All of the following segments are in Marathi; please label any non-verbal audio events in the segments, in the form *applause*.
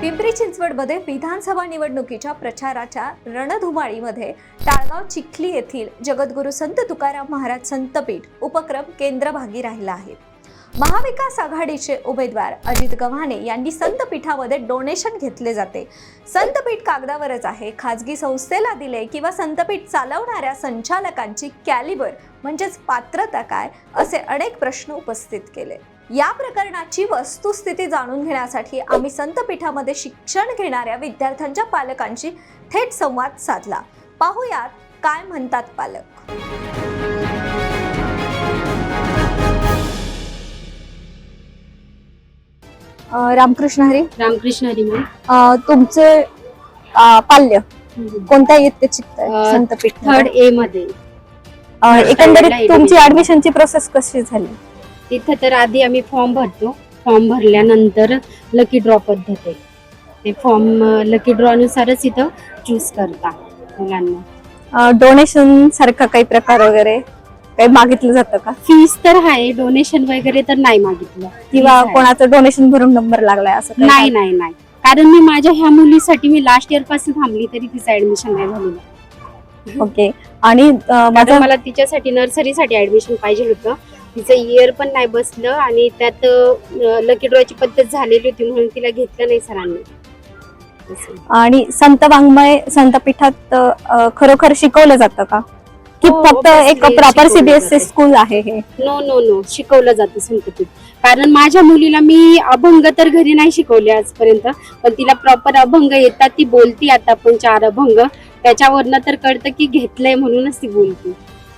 पिंपरी चिंचवडमध्ये विधानसभा निवडणुकीच्या प्रचाराच्या रणधुमाळीमध्ये टाळगाव चिखली येथील जगद्गुरू संत तुकाराम महाराज संतपीठ उपक्रम केंद्रभागी राहिला आहे. महाविकास आघाडीचे उमेदवार अजित गव्हाणे यांनी संतपीठामध्ये डोनेशन घेतले जाते. संतपीठ कागदावरच आहे. खाजगी संस्थेला दिले किंवा संतपीठ चालवणाऱ्या संचालकांची कॅलिबर म्हणजेच पात्रता काय असे अनेक प्रश्न उपस्थित केले. या प्रकरणाची वस्तुस्थिती जाणून घेण्यासाठी आम्ही संतपीठामध्ये शिक्षण घेणाऱ्या विद्यार्थ्यांच्या पालकांशी थेट संवाद साधला. पाहुयात काय म्हणतात पालक? रामकृष्ण हरी. रामकृष्ण हरी मॅम. तुमचे पाल्य कोणत्या इयत्तेत शिकताय अ, संतपीठ थर्ड ए मध्ये. एकंदरीत तुमची ऍडमिशनची प्रोसेस कशी झाली? तिथं तर आधी आम्ही फॉर्म भरतो. फॉर्म भरल्यानंतर लकी ड्रॉ पद्धत आहे. ते फॉर्म लकी ड्रॉ नुसारच इथं चूज करता मुलांना. डोनेशन सारखा काही प्रकार वगैरे काही मागितलं जातं का? फीस तर आहे. डोनेशन वगैरे तर नाही मागितलं. किंवा. कोणाचं डोनेशन भरून नंबर लागलाय असं नाही नाही नाही. कारण मी माझ्या ह्या मुलीसाठी मी लास्ट इयरपासून थांबली तरी तिचं ऍडमिशन नाही झालेलं. ओके. आणि माझं मला तिच्यासाठी नर्सरीसाठी ऍडमिशन पाहिजे होतं. तिचं इयर पण नाही बसलं आणि त्यात लकी ड्रॉची पद्धत झालेली होती म्हणून तिला घेतलं नाही सरांनी. आणि संत वाङ्मय संतपीठात अं, खरोखर शिकवलं जातं का? की हो, फक्त एक प्रॉपर सीबीएसई. स्कूल आहे हे? नो नो नो शिकवलं जातं संतपीठ कारण माझ्या मुलीला मी अभंग तर घरी नाही शिकवले आजपर्यंत पण तिला प्रॉपर अभंग येतात ती बोलती आता पण चार अभंग. त्याच्यावरनं तर कळतं की घेतलंय म्हणूनच ती बोलती.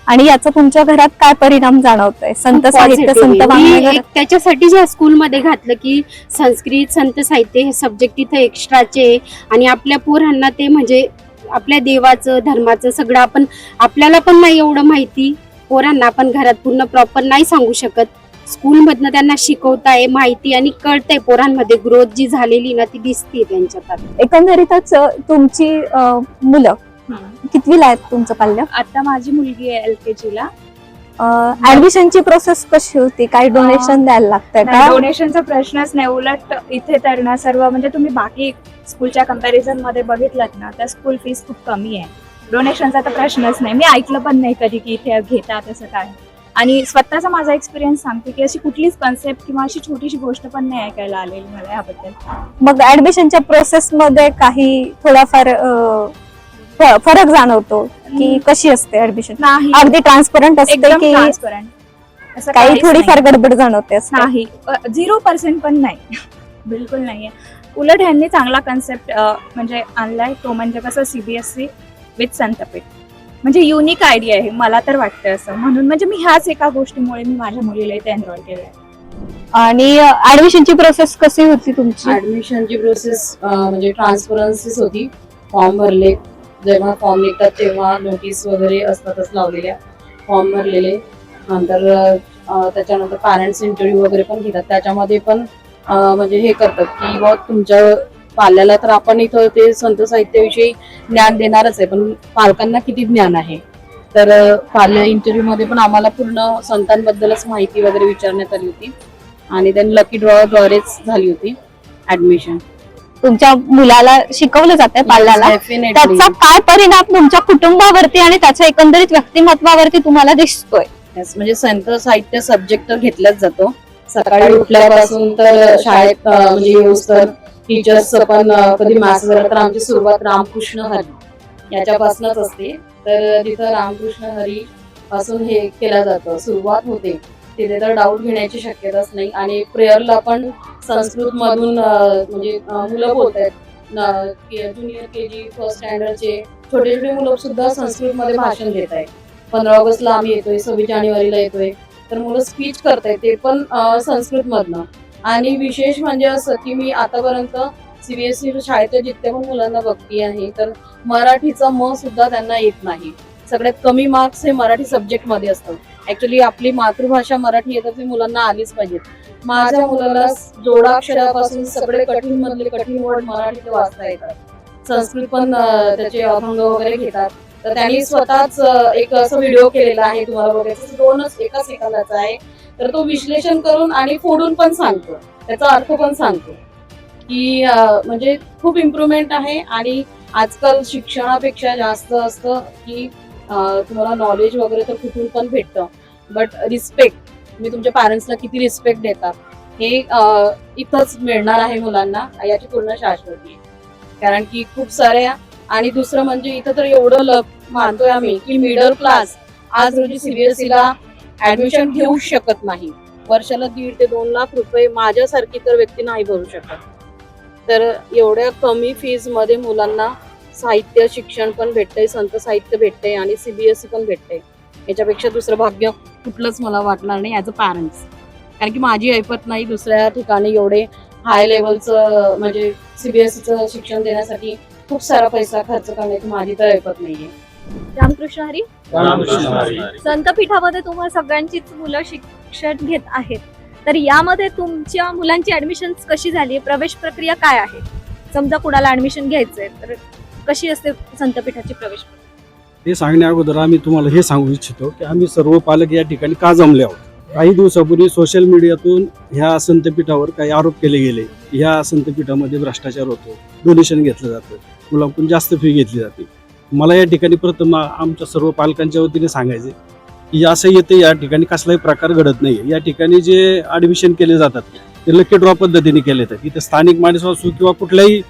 आणि याचा तुमच्या घरात काय परिणाम जाणवतोय संत साहित्य संत आहे. वाङ्मय मी घरात- एक त्याच्यासाठीच या स्कूलमध्ये घातलं की संस्कृत संत साहित्य हे सब्जेक्ट तिथं एक्स्ट्राचे आहे. आणि आपल्या पोरांना ते म्हणजे आपल्या देवाचं धर्माचं सगळं आपण आपल्याला पण नाही एवढं माहिती पोरांना आपण घरात पूर्ण प्रॉपर नाही सांगू शकत स्कूलमधनं त्यांना शिकवताय माहिती आणि कळतंय पोरांमध्ये ग्रोथ जी झालेली ना ती दिसते त्यांच्यात. एकंदरीतच तुमची मुलं कितवीला आहेत तुमचं पाल्य आता माझी मुलगी आहे एल के जी ला ऍडमिशनची प्रोसेस कशी होती? काही डोनेशन द्यायला लागतंय का? डोनेशनचा प्रश्नच नाही. उलट इथे तर ना सर्व म्हणजे तुम्ही बाकी स्कूलच्या कंपॅरिझनमध्ये बघितलात ना तर स्कूल फीस खूप कमी आहे. डोनेशनचा तर प्रश्नच नाही. मी ऐकलं पण नाही कधी की इथे घेतात असं काय. आणि स्वतःचा माझा एक्सपिरियन्स सांगते की अशी कुठलीच कन्सेप्ट किंवा अशी छोटीशी गोष्ट पण नाही ऐकायला आलेली मला याबद्दल मग ऍडमिशनच्या प्रोसेस मध्ये काही थोडाफार फ- फरक जाणवतो की. कशी असते ऍडमिशन नाही. अगदी ट्रान्सपरंट असते एकदम की ट्रान्सपरंट असं काही काहीच थोडीफार नाही. गडबड जाणवते असं नाही. झिरो पर्सेंट पण नाही. *laughs* बिलकुल नाहीये. उलट ह्यांनी चांगला कन्सेप्ट म्हणजे आणलाय. तो म्हणजे कसं सीबीएसई विथ संतपीठ म्हणजे युनिक आयडिया आहे. मला तर वाटतं असं. म्हणून म्हणजे मी ह्याच एका गोष्टीमुळे मी माझ्या मुलीला इथे एनरोल केलंय. आणि ऍडमिशनची प्रोसेस कशी होती तुमची? ऍडमिशनची प्रोसेस म्हणजे ट्रान्सपरन्सीच होती. फॉर्म भरले. जेव्हा फॉर्म निघतात तेव्हा नोटीस वगैरे असतातच लावलेल्या. फॉर्म भरलेले. नंतर त्याच्यानंतर पॅरेंट्स इंटरव्ह्यू वगैरे पण घेतात. त्याच्यामध्ये पण म्हणजे हे करतात की बुवा तुमच्या पाल्याला तर आपण इथं ते संत साहित्याविषयी ज्ञान देणारच आहे पण पालकांना किती ज्ञान आहे? तर पाल्या इंटरव्ह्यूमध्ये इंटरव्ह्यू मध्ये पण आम्हाला पूर्ण संतांबद्दलच माहिती वगैरे विचारण्यात आली होती. आणि त्यांनी लकी ड्रॉ द्वारेच झाली होती ऍडमिशन तुमच्या मुलाला शिकवलं जाते पाल्याला. त्याचा काय परिणाम तुमच्या कुटुंबावरती आणि त्याच्या एकंदरीत व्यक्तिमत्वावरती तुम्हाला दिसतोय? Yes, म्हणजे संत साहित्य सब्जेक्ट तर घेतलाच जातो. सकाळी उठल्यापासून तर शाळेत अं, म्हणजे येऊस तर टीचर्स पण अं, कधी मॅथ्स झालं तर आमची सुरुवात रामकृष्ण हरी. याच्यापासूनच असते. तर तिथं रामकृष्ण हरी पासून हे केलं जातं. सुरुवात होते. तिथे तर डाऊट घेण्याची शक्यताच नाही. आणि प्रेयरला पण संस्कृत मधून म्हणजे मुलं बोलत आहेत ज्युनियर के जी फर्स्ट स्टँडर्डचे छोटे छोटे मुलं सुद्धा संस्कृत मध्ये भाषण देत आहेत पंधरा ऑगस्टला आम्ही येतोय सव्वीस जानेवारीला येतोय. तर मुलं स्पीच करतायत ते पण संस्कृत मधनं आणि विशेष म्हणजे असं की मी आतापर्यंत सीबीएसई शाळेच्या जितक्या पण मुलांना बघती आहे तर मराठीचा म सुद्धा त्यांना येत नाही. सगळ्यात कमी मार्क्स हे मराठी सब्जेक्टमध्ये असतात. ऍक्च्युली आपली मातृभाषा मराठी येतात ती मुलांना आलीच पाहिजेत. माझ्या मुलाला जोडाक्षरापासून सगळे कठीण मधले कठीण वर्ड मराठीत वाचता येतात. संस्कृत पण त्याचे अभंग वगैरे घेतात. तर त्यांनी स्वतःच एक असं व्हिडिओ केलेला आहे तुम्हाला बघायचं तो दोनच एका सेकंदाचा आहे. तर तो विश्लेषण करून आणि फोडून पण सांगतो. त्याचा अर्थ पण सांगतो. की म्हणजे खूप इम्प्रुव्हमेंट आहे आणि आजकाल शिक्षणापेक्षा जास्त असतं की तुम्हाला नॉलेज वगैरे तर कुठून पण भेटतं. बट रिस्पेक्ट तुम्ही तुमच्या पॅरेंट्सला किती रिस्पेक्ट देतात हे इथंच मिळणार आहे मुलांना याची पूर्ण शाश्वती कारण की खूप साऱ्या आणि दुसरं म्हणजे इथं तर एवढं ल मानतोय आम्ही की मिडल क्लास आज रोजी सीबीएसईला ऍडमिशन घेऊ शकत नाही. वर्षाला दीड ते दोन लाख रुपये माझ्यासारखी तर व्यक्ती नाही भरू शकत. तर एवढ्या कमी फीजमध्ये मुलांना साहित्य शिक्षण पण भेटतंय संत साहित्य भेटतंय आणि सीबीएसई पण भेटतंय. याच्यापेक्षा दुसरं भाग्य कुठलंच मला वाटणार नाही ॲज अ पॅरेंट्स कारण की माझी ऐपत नाही दुसऱ्या ठिकाणी एवढे हाय लेवलचं म्हणजे सीबीएसईचं शिक्षण देण्यासाठी खूप सारा पैसा खर्च करण्याची माझी तर ऐपत नाहीये. रामकृष्ण हरी. रामकृष्ण हरी. संतपीठामध्ये तुम्हाला सगळ्यांचीच मुलं शिक्षण घेत आहेत. तर यामध्ये तुमच्या मुलांची ऍडमिशन कशी झाली? प्रवेश प्रक्रिया काय आहे? समजा कुणाला ऍडमिशन घ्यायचंय तर कशी असते संतपीठाची प्रवेश? हे सांगण्या अगोदर आम्ही तुम्हाला हे सांगू इच्छितो की आम्ही सर्व पालक या ठिकाणी का जमले आहोत? काही दिवसापूर्वी सोशल मीडियातून ह्या संतपीठावर काही आरोप केले गेले. की ह्या संतपीठामध्ये भ्रष्टाचार होतो डोनेशन घेतलं जातं मुलांकडून जास्त फी घेतली जाते. मला या ठिकाणी प्रथम आमच्या सर्व पालकांच्या वतीने सांगायचे की असं येते या ठिकाणी कसलाही प्रकार घडत नाही या ठिकाणी जे ॲडमिशन केले जातात ते लकी ड्रॉ पद्धतीने केले जातात. इथे स्थानिक माणूस असू किंवा कुठल्याही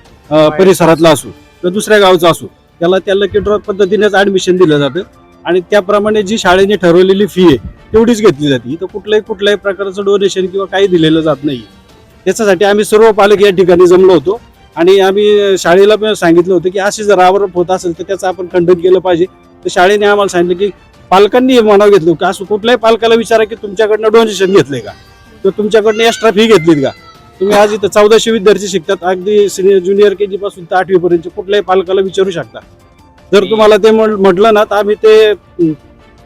परिसरातला असू किंवा दुसऱ्या गावचा असो त्याला त्या लकी ड्रॉ पद्धतीनेच ऍडमिशन दिलं जातं. आणि त्याप्रमाणे जी शाळेने ठरवलेली फी आहे तेवढीच घेतली जाते. इथं कुठल्याही कुठल्याही प्रकारचं डोनेशन किंवा काही दिलेलं जात नाही. त्याच्यासाठी आम्ही सर्व पालक या ठिकाणी जमलो होतो. आणि आम्ही शाळेला पण सांगितलं होतं की अशी जर आरोप होत असेल तर त्याचं आपण खंडन केलं पाहिजे. तर शाळेने आम्हाला सांगितलं की पालकांनी हे मनाव घेतलं की असं कुठल्याही पालकाला विचारा की तुमच्याकडनं डोनेशन घेतलंय का? किंवा तुमच्याकडनं एक्स्ट्रा फी घेतलीत का? तुम्ही आज इथं चौदाशे विद्यार्थी शिकतात. अगदी सिनियर ज्युनियर के जी पासून तर आठवी पर्यंत कुठल्याही पालकाला विचारू शकता. जर तुम्हाला ते म्हटलं ना तर आम्ही ते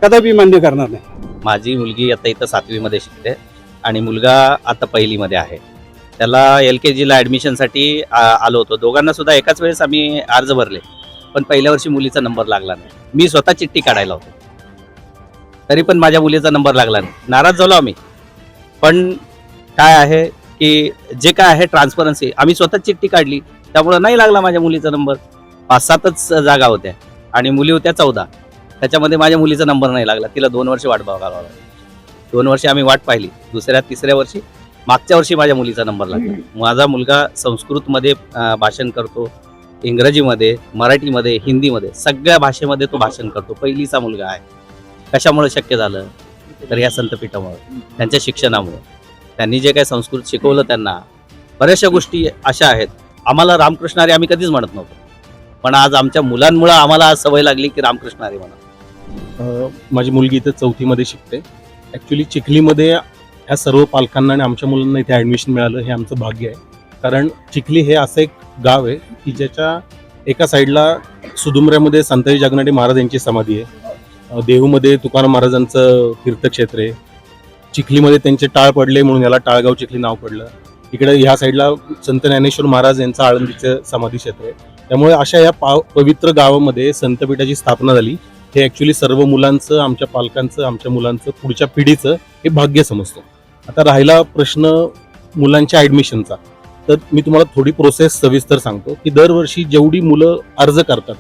कदापि मान्य करणार नाही. माझी मुलगी आता इथं सातवीमध्ये शिकते आणि मुलगा आता पहिलीमध्ये आहे. त्याला एल के जीला ॲडमिशनसाठी आलो होतो. दोघांना सुद्धा एकाच वेळेस आम्ही अर्ज भरले. पण पहिल्या वर्षी मुलीचा नंबर लागला नाही. मी स्वतः चिठ्ठी काढायला होतो. तरी पण माझ्या मुलीचा नंबर लागला नाही. नाराज झालो आम्ही. पण काय आहे की जे काय आहे ट्रान्सपरन्सी आम्ही स्वतः चिठ्ठी काढली. त्यामुळं नाही लागला माझ्या मुलीचा नंबर पाच सातच जागा होत्या. आणि मुली होत्या चौदा. त्याच्यामध्ये माझ्या मुलीचा नंबर नाही लागला. तिला दोन वर्ष वाट बघावं लागली. दोन वर्षी आम्ही वाट पाहिली. दुसऱ्या तिसऱ्या वर्षी मागच्या वर्षी माझ्या मुलीचा नंबर लागला. माझा मुलगा संस्कृतमध्ये भाषण करतो. इंग्रजीमध्ये मराठीमध्ये हिंदीमध्ये सगळ्या भाषेमध्ये तो भाषण करतो. पहिलीचा मुलगा आहे. कशामुळे शक्य झालं? तर या संतपीठामुळे. त्यांच्या शिक्षणामुळे. त्यांनी जे काही संस्कृत शिकवलं त्यांना बऱ्याचशा गोष्टी अशा आहेत. आम्हाला रामकृष्णारे आम्ही कधीच म्हणत नव्हतो. पण आज आमच्या मुलांमुळं आम्हाला आज सवय लागली की रामकृष्णारे म्हणा. माझी मुलगी इथं चौथीमध्ये शिकते. ॲक्च्युली चिखलीमध्ये ह्या सर्व पालकांना आणि आमच्या मुलांना इथे ॲडमिशन मिळालं हे आमचं भाग्य आहे. कारण चिखली हे असं एक गाव आहे की ज्याच्या एका साईडला सुदुमऱ्यामध्ये संताजी जगनाडे महाराज यांची समाधी आहे. देहूमध्ये तुकाराम महाराजांचं तीर्थक्षेत्र आहे. चिखलीमध्ये त्यांचे टाळ पडले म्हणून याला टाळगाव चिखली नाव पडलं. इकडे ह्या साईडला संत ज्ञानेश्वर महाराज यांचं आळंदीचं समाधी क्षेत्र आहे. त्यामुळे अशा या पाव पवित्र गावामध्ये संतपीठाची स्थापना झाली. हे ॲक्च्युली सर्व मुलांचं आमच्या पालकांचं आमच्या मुलांचं पुढच्या पिढीचं हे भाग्य समजतो. आता राहिला प्रश्न मुलांच्या ॲडमिशनचा तर मी तुम्हाला थोडी प्रोसेस सविस्तर सांगतो की दरवर्षी जेवढी मुलं अर्ज करतात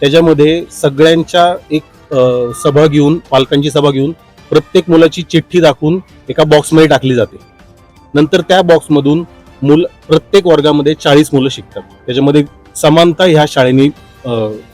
त्याच्यामध्ये सगळ्यांच्या एक सभा घेऊन पालकांची सभा घेऊन प्रत्येक मुलाची चिठ्ठी दाखवून एका बॉक्समध्ये टाकली जाते. नंतर त्या बॉक्समधून मुल प्रत्येक वर्गामध्ये चाळीस मुलं शिकतात. त्याच्यामध्ये समानता ह्या शाळेने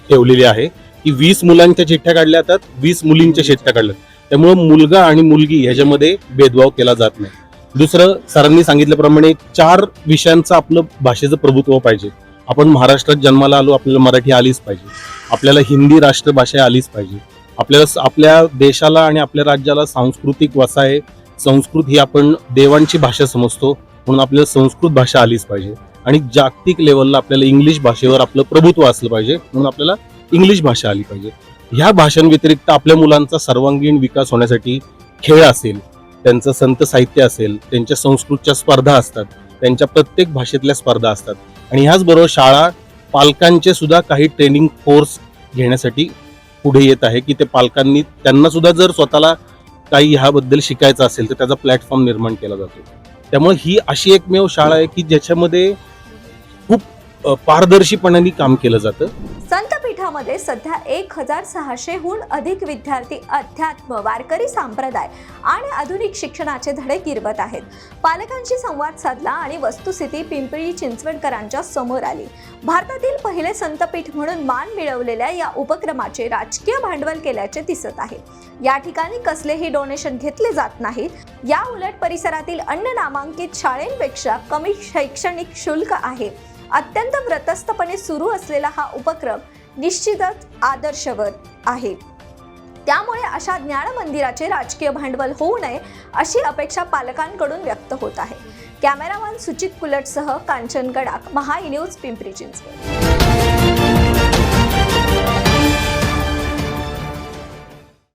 ठेवलेली आहे की वीस मुलांच्या चिठ्ठ्या काढल्या जातात वीस मुलींच्या चिठ्ठ्या काढल्या त्यामुळे मुलगा आणि मुलगी ह्याच्यामध्ये भेदभाव केला जात नाही. दुसरं सरांनी सांगितल्याप्रमाणे चार विषयांचं आपलं भाषेचं प्रभुत्व पाहिजे. आपण महाराष्ट्रात जन्माला आलो आपल्याला मराठी आलीच पाहिजे. आपल्याला हिंदी राष्ट्रभाषा आलीच पाहिजे. आपल्याला स- आपल्या देशाला आणि आपल्या राज्याला सांस्कृतिक वसा आहे संस्कृत ही आपण देवांची भाषा समजतो म्हणून आपल्याला संस्कृत भाषा आलीच पाहिजे. आणि जागतिक लेवलला आपल्याला इंग्लिश भाषेवर आपलं प्रभुत्व असलं पाहिजे म्हणून आपल्याला इंग्लिश भाषा आली पाहिजे. ह्या भाषांव्यतिरिक्त आपल्या मुलांचा सर्वांगीण विकास होण्यासाठी खेळ असेल त्यांचं संत साहित्य असेल त्यांच्या संस्कृतच्या स्पर्धा असतात त्यांच्या प्रत्येक भाषेतल्या स्पर्धा असतात. आणि ह्याचबरोबर शाळा पालकांचे सुद्धा काही ट्रेनिंग कोर्स घेण्यासाठी पुढे येत आहे की ते पालकांनी त्यांना सुद्धा जर स्वतःला काही ह्याबद्दल शिकायचं असेल तर त्याचा प्लॅटफॉर्म निर्माण केला जातो. त्यामुळे ही अशी एकमेव शाळा आहे की ज्याच्यामध्ये खूप पारदर्शीपणाने काम केलं जातं. गावामध्ये सध्या एक हजार सहाशेहून अधिक विद्यार्थी अध्यात्म वारकरी संप्रदाय आणि आधुनिक शिक्षणाचे धडे गिरवत आहेत. पालकांशी संवाद साधला आणि वस्तुस्थिती पिंपरी चिंचवडकरांच्या समोर आली. भारतातील पहिले संतपीठ म्हणून मान मिळवलेल्या या उपक्रमाचे राजकीय भांडवल केल्याचे दिसत आहे. या ठिकाणी कसलेही डोनेशन घेतले जात नाहीत या उलट परिसरातील अन्य नामांकित शाळेंपेक्षा कमी शैक्षणिक शुल्क आहे. अत्यंत व्रतस्थपणे सुरू असलेला हा उपक्रम निश्चितच आदर्शवर आहे. त्यामुळे अशा ज्ञान मंदिराचे राजकीय भांडवल होऊ नये अशी अपेक्षा पालकांकडून व्यक्त होत आहे. कॅमेरामॅन सुचित कुलटसह कांचन गडाक महा न्यूज पिंपरी चिंचवड.